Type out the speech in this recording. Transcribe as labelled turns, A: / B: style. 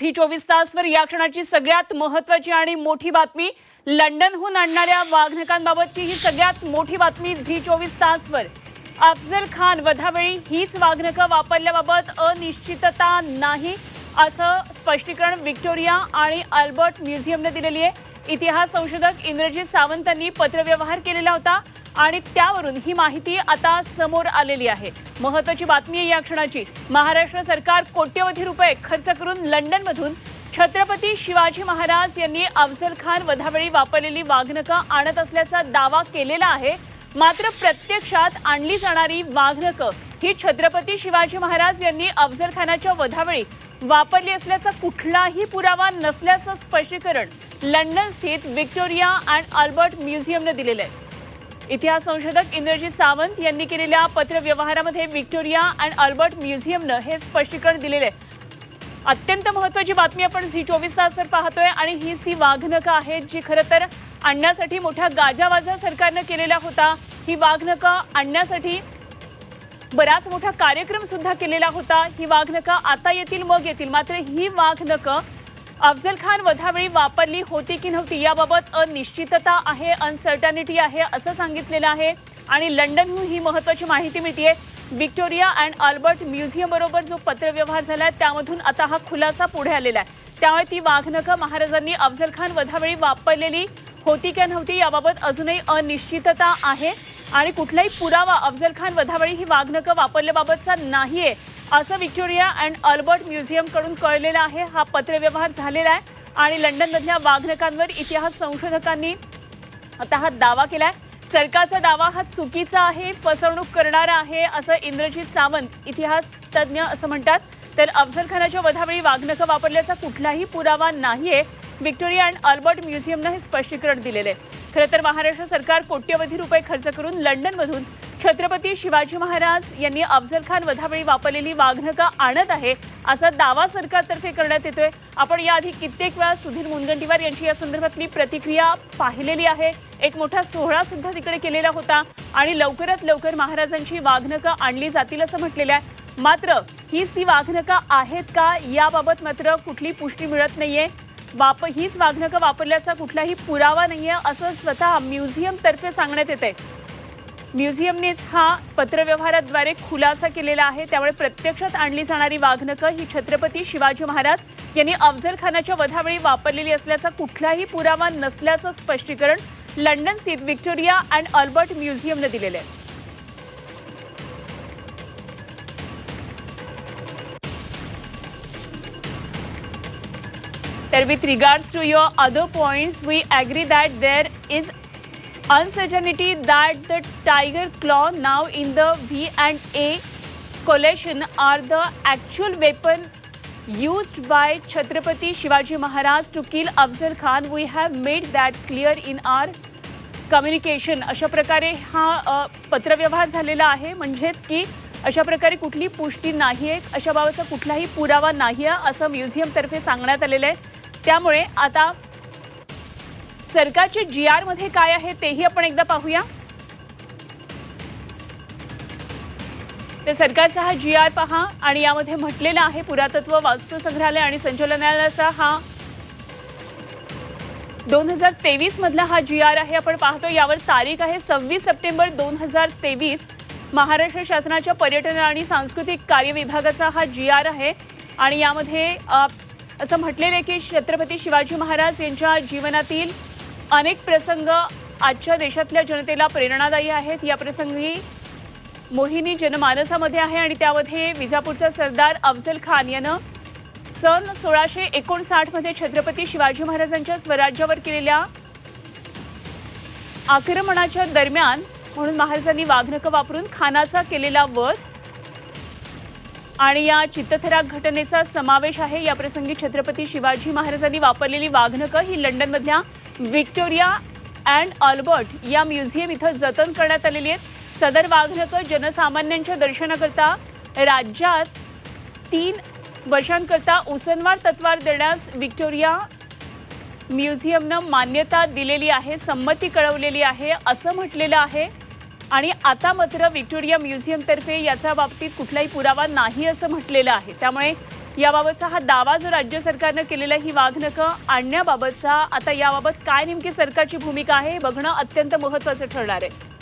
A: ही चोवीस तासवर या क्षणाची सगळ्यात महत्वाची आणि मोठी बातमी लंडनहून आणणाऱ्या वाघनकांबाबतची ही सगळ्यात मोठी बातमी झी चोवीस तासवर. अफजल खान वधावेळी हीच वाघनकं वापरल्याबाबत अनिश्चितता नाही असं स्पष्टीकरण व्हिक्टोरिया आणि अल्बर्ट म्युझियमने दिलेली आहे. इतिहास संशोधक इंद्रजित सावंतांनी पत्रव्यवहार केलेला होता आणि त्यावरून ही माहिती आता समोर आलेली आहे. महत्वाची बातमी आहे या क्षणाची. महाराष्ट्र सरकार कोट्यवधी रुपये खर्च करून लंडनमधून छत्रपती शिवाजी महाराज यांनी अफजल खान वधावेळी वापरलेली वाघनकं आणत असल्याचा दावा केलेला आहे. मात्र प्रत्यक्षात आणली जाणारी वाघनकं ही छत्रपती शिवाजी महाराज यांनी अफजल खानाच्या वधावेळी वापरली असल्याचा कुठलाही पुरावा नसल्याचं स्पष्टीकरण लंडन स्थित व्हिक्टोरिया अँड अल्बर्ट म्युझियमने दिलेलं. आहे इतिहास संशोधक इंद्रजीत सावंत यांनी केलेल्या पत्रव्यवहारामध्ये विक्टोरिया अँड अल्बर्ट म्युझियमनं हे स्पष्टीकरण दिलेलं. आहे अत्यंत महत्वाची बातमी आपण झी चोवीस तास तर पाहतोय आणि हीच ती वाघनकं आहेत जी खरं तर आणण्यासाठी मोठा गाजावाजा सरकारनं केलेला होता. ही वाघनकं आणण्यासाठी बराच मोठा कार्यक्रम सुद्धा केलेला होता. ही वाघनकं आता येतील मग येतील. मात्र ही वाघनकं अफजल खान वधावेळी वापरली होती की नव्हती याबाबत अनिश्चितता आहे अनसर्टनिटी आहे असं सांगितलेलं आहे. आणि लंडनहून ही महत्त्वाची माहिती मिळते व्हिक्टोरिया अँड अल्बर्ट म्युझियम बरोबर जो पत्रव्यवहार झाला आहे त्यामधून आता हा खुलासा पुढे आलेला आहे. त्यामुळे ती वाघनखं महाराजांनी अफजल खान वधावेळी वापरलेली होती का नव्हती याबाबत अजूनही अनिश्चितता आहे. आणि कुठलाही पुरावा अफजल खान वधावेळी ही वाघनखं वापरल्याबाबतचा नाही आहे असं व्हिक्टोरिया अँड अल्बर्ट म्युझियमकडून कळलेला कळलेलं आहे. हा पत्रव्यवहार झालेला आहे आणि लंडनमधल्या वाघनकांवर इतिहास संशोधकांनी आता हा दावा केला आहे सरकारचा दावा हा चुकीचा आहे फसवणूक करणारा आहे असं इंद्रजित सावंत इतिहास तज्ज्ञ असं म्हणतात. तर अफजल खानाच्या वधावेळी वाघनखं वापरल्याचा कुठलाही पुरावा नाही आहे व्हिक्टोरिया अँड अल्बर्ट म्युझियमनं हे स्पष्टीकरण दिलेलं आहे. खरं तर महाराष्ट्र सरकार कोट्यवधी रुपये खर्च करून लंडनमधून छत्रपती शिवाजी महाराज यांनी अफजल खान वधावेळी वापरलेली वाघनका आणत आहे असा दावा सरकारतर्फे करण्यात येतोय. आपण याआधी कित्येक वेळा सुधीर मुनगंटीवार यांची या संदर्भातली प्रतिक्रिया पाहिलेली आहे. एक मोठा सोहळा सुद्धा तिकडे केलेला होता आणि लवकरात लवकर महाराजांची वाघनका आणली जातील असं म्हटलेलं आहे. मात्र हीच ती वाघनका आहेत का? याबाबत मात्र कुठली पुष्टी मिळत नाहीये. वाप हीच वाघनकं वापरल्याचा कुठलाही पुरावा नाहीये असं स्वतः म्युझियमतर्फे सांगण्यात येते म्युझियमनेच हा पत्रव्यवहाराद्वारे खुलासा केलेला आहे. त्यामुळे प्रत्यक्षात आणली जाणारी वाघनकं ही छत्रपती शिवाजी महाराज यांनी अफजल खानाच्या वधावेळी वापरलेली असल्याचा कुठलाही पुरावा नसल्याचं स्पष्टीकरण लंडन स्थित व्हिक्टोरिया अँड अल्बर्ट म्युझियमनं दिलेलं आहे. तर with regards to your other points we agree that there is uncertainty that the tiger claw now in the V and A collection are the actual weapon used by Chhatrapati Shivaji Maharaj to kill Afzal Khan. We have made that clear in our communication अशा प्रकारे हा पत्रव्यवहार झालेला आहे म्हणजेच की अशा प्रकारे कुठली पुष्टी नाही आहे अशा बाबाचा कुठलाही पुरावा नाही आहे असं म्युझियमतर्फे सांगण्यात आलेलं आहे त्यामुळे आता सरकारचे जी आरमध्ये काय आहे तेही आपण एकदा पाहूया. तर सरकारचा हा जी आर पहा आणि यामध्ये म्हटलेलं आहे पुरातत्व वास्तू संग्रहालय आणि संचालनालयाचा हा दोन हजार तेवीस मधला हा जी आर आहे. आपण पाहतो यावर तारीख आहे सव्वीस सप्टेंबर दोन हजार तेवीस. महाराष्ट्र शासनाच्या पर्यटन आणि सांस्कृतिक कार्य विभागाचा हा जी आर आहे आणि यामध्ये असं म्हटलेलं आहे की छत्रपती शिवाजी महाराज यांच्या जीवनातील अनेक प्रसंग आजच्या देशातल्या जनतेला प्रेरणादायी आहेत. या प्रसंगी मोहिनी जनमानसामध्ये आहे आणि त्यामध्ये विजापूरचा सरदार अफजल खान यानं सन सोळाशे एकोणसाठमध्ये छत्रपती शिवाजी महाराजांच्या स्वराज्यावर केलेल्या आक्रमणाच्या दरम्यान म्हणून महाराजांनी वाघनकं वापरून खानाचा केलेला वध आणि या चित्तथराक घटनेचा समावेश आहे. याप्रसंगी छत्रपती शिवाजी महाराजांनी वापरलेली वाघनकं ही लंडनमधल्या व्हिक्टोरिया अँड अल्बर्ट या म्युझियम इथं जतन करण्यात आलेली आहेत. सदर वाघनकं जनसामान्यांच्या दर्शनाकरता राज्यात तीन वर्षांकरता उसनवार तत्वार देण्यास व्हिक्टोरिया म्युझियमनं मान्यता दिलेली आहे संमती कळवलेली आहे असं म्हटलेलं आहे. आणि आता मात्र व्हिक्टोरिया म्युझियमतर्फे याच्या बाबतीत कुठलाही पुरावा नाही असं म्हटलेलं आहे. त्यामुळे याबाबतचा हा दावा जो राज्य सरकारनं केलेला ही वाघनकं आणण्याबाबतचा आता याबाबत काय नेमकी सरकारची भूमिका आहे हे बघणं अत्यंत महत्त्वाचं ठरणार आहे.